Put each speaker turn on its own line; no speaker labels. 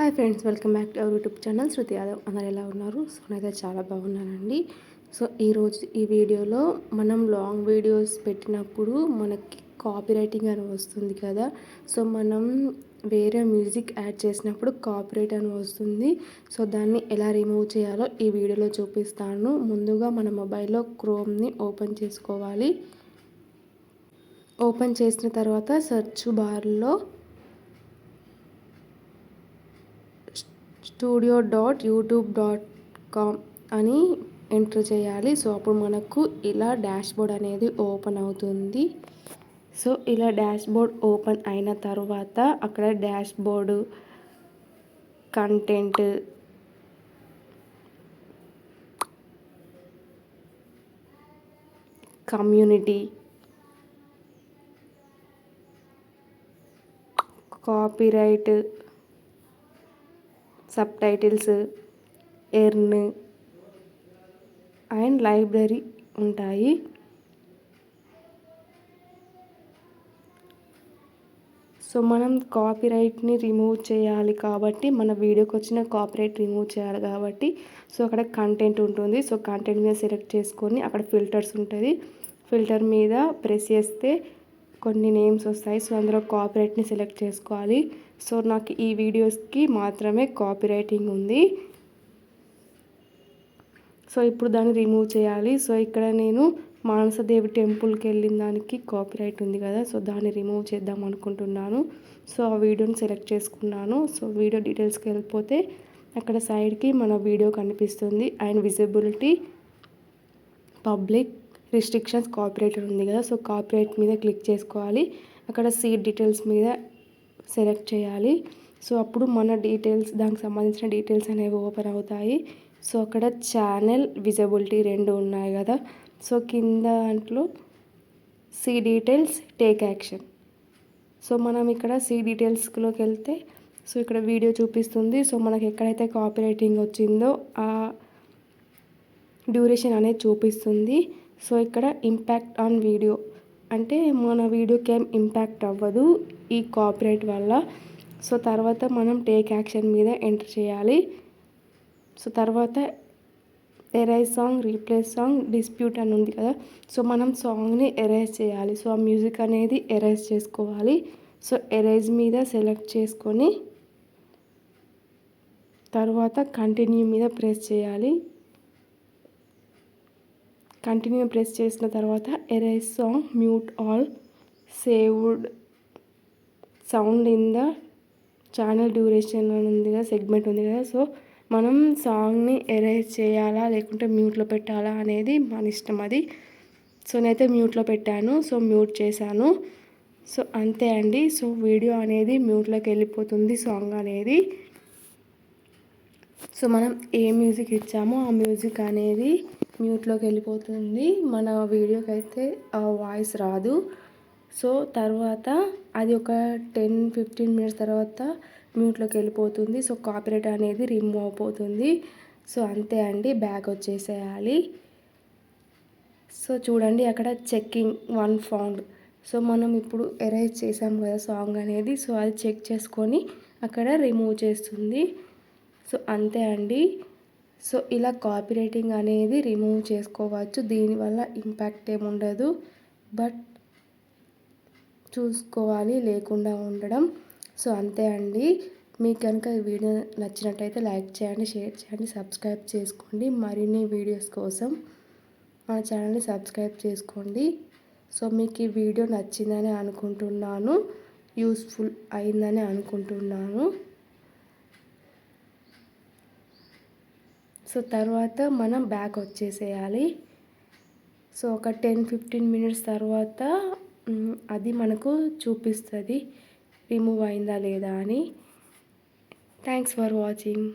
Hi friends welcome back to our YouTube channel. Shruti Yadav అందరు ఎలా ఉన్నారు? So నేనైతే చాలా బాగున్నానండి. సో ఈరోజు ఈ వీడియోలో మనం లాంగ్ వీడియోస్ పెట్టినప్పుడు మనకి కాపీ రైటింగ్ అని వస్తుంది కదా. సో మనం వేరే మ్యూజిక్ యాడ్ చేసినప్పుడు కాపీరైట్ అని వస్తుంది. సో దాన్ని ఎలా రిమూవ్ చేయాలో ఈ వీడియోలో చూపిస్తాను. ముందుగా మన మొబైల్లో క్రోమ్ని ఓపెన్ చేసుకోవాలి. ఓపెన్ చేసిన తర్వాత సెర్చ్ బార్లో studio dot YouTube dot com అని ఎంటర్ చేయాలి. సో అప్పుడు మనకు ఇలా డాష్బోర్డ్ అనేది ఓపెన్ అవుతుంది. సో ఇలా డాష్బోర్డ్ ఓపెన్ అయిన తర్వాత అక్కడ dashboard content community copyright subtitles earn and library ఉంటాయి. సో మనం కాపీరైట్ని రిమూవ్ చేయాలి కాబట్టి మన వీడియోకి వచ్చిన కాపీరైట్ రిమూవ్ చేయాలి కాబట్టి సో అక్కడ కంటెంట్ ఉంటుంది. సో కంటెంట్ మీద సెలెక్ట్ చేసుకొని అక్కడ ఫిల్టర్స్ ఉంటుంది ఫిల్టర్ మీద ప్రెస్ చేస్తే కొన్ని నేమ్స్ వస్తాయి సో అందులో కాపీరైట్ని సెలెక్ట్ చేసుకోవాలి. సో నాకు ఈ వీడియోస్కి మాత్రమే కాపీ రైటింగ్ ఉంది. సో ఇప్పుడు దాన్ని రిమూవ్ చేయాలి. సో ఇక్కడ నేను మానసదేవి టెంపుల్కి వెళ్ళిన దానికి కాపీరైట్ ఉంది కదా సో దాన్ని రిమూవ్ చేద్దాం అనుకుంటున్నాను. సో ఆ వీడియోని సెలెక్ట్ చేసుకున్నాను. సో వీడియో డీటెయిల్స్కి వెళ్ళిపోతే అక్కడ సైడ్కి మన వీడియో కనిపిస్తుంది. And visibility public restrictions copyright ఉంది కదా సో కాపరేట్ మీద క్లిక్ చేసుకోవాలి. అక్కడ సీట్ డీటెయిల్స్ మీద సెలెక్ట్ చేయాలి. సో అప్పుడు మన డీటెయిల్స్ దానికి సంబంధించిన డీటెయిల్స్ అనేవి ఓపెన్ అవుతాయి. సో అక్కడ ఛానల్ విజిబిలిటీ రెండు ఉన్నాయి కదా సో కింద దాంట్లో see details take action. So మనం ఇక్కడ సీ డీటెయిల్స్లోకి వెళ్తే సో ఇక్కడ వీడియో చూపిస్తుంది. సో మనకి ఎక్కడైతే కాపీ రైటింగ్ వచ్చిందో ఆ డ్యూరేషన్ అనేది చూపిస్తుంది. సో ఇక్కడ ఇంపాక్ట్ ఆన్ వీడియో అంటే మన వీడియోకి ఏం ఇంపాక్ట్ అవ్వదు ఈ కాపరేట్ వల్ల. సో తర్వాత మనం టేక్ యాక్షన్ మీద ఎంటర్ చేయాలి. సో తర్వాత erase song replace song dispute అని ఉంది కదా. సో మనం సాంగ్ని ఎరైజ్ చేయాలి. సో ఆ మ్యూజిక్ అనేది ఎరైజ్ చేసుకోవాలి. సో ఎరైజ్ మీద సెలెక్ట్ చేసుకొని తర్వాత కంటిన్యూ మీద ప్రెస్ చేయాలి. కంటిన్యూ ప్రెస్ చేసిన తర్వాత erase song mute all saved sound in the channel duration అని ఉంది కదా సెగ్మెంట్ ఉంది కదా. సో మనం సాంగ్ని ఎరైజ్ చేయాలా లేకుంటే మ్యూట్లో పెట్టాలా అనేది మన ఇష్టం అది. సో నేనైతే మ్యూట్లో పెట్టాను. సో మ్యూట్ చేశాను. సో అంతే అండి. సో వీడియో అనేది మ్యూట్లోకి వెళ్ళిపోతుంది సాంగ్ అనేది. సో మనం ఏ మ్యూజిక్ ఇచ్చామో ఆ మ్యూజిక్ అనేది మ్యూట్లోకి వెళ్ళిపోతుంది. మన వీడియోకి అయితే ఆ వాయిస్ రాదు. సో తర్వాత అది ఒక టెన్ ఫిఫ్టీన్ మినిట్స్ తర్వాత మ్యూట్లోకి వెళ్ళిపోతుంది. సో కాపీరైట్ అనేది రిమూవ్ అయిపోతుంది. సో అంతే అండి. బ్యాగ్ వచ్చేసేయాలి. సో చూడండి అక్కడ చెక్కింగ్ వన్ ఫౌండ్. సో మనం ఇప్పుడు ఎరేజ్ చేసాం కదా సాంగ్ అనేది. సో అది చెక్ చేసుకొని అక్కడ రిమూవ్ చేస్తుంది. సో అంతే అండి. సో ఇలా కాపీ రైటింగ్ అనేది రిమూవ్ చేసుకోవచ్చు. దీనివల్ల ఇంపాక్ట్ ఏముండదు బట్ చూసుకోవాలి లేకుండా ఉండడం. సో అంతే అండి. మీకు కనుక ఈ వీడియో నచ్చినట్టయితే లైక్ చేయండి షేర్ చేయండి సబ్స్క్రైబ్ చేసుకోండి. మరిన్ని వీడియోస్ కోసం మా ఛానల్ని సబ్స్క్రైబ్ చేసుకోండి. సో మీకు ఈ వీడియో నచ్చిందని అనుకుంటున్నాను. యూస్ఫుల్ అయిందని అనుకుంటున్నాను. సో తర్వాత మనం బ్యాక్ వచ్చేసేయాలి. సో ఒక టెన్ ఫిఫ్టీన్ మినిట్స్ తర్వాత అది మనకు చూపిస్తుంది. రిమూవ్ అయిందా లేదా అని. Thanks for watching.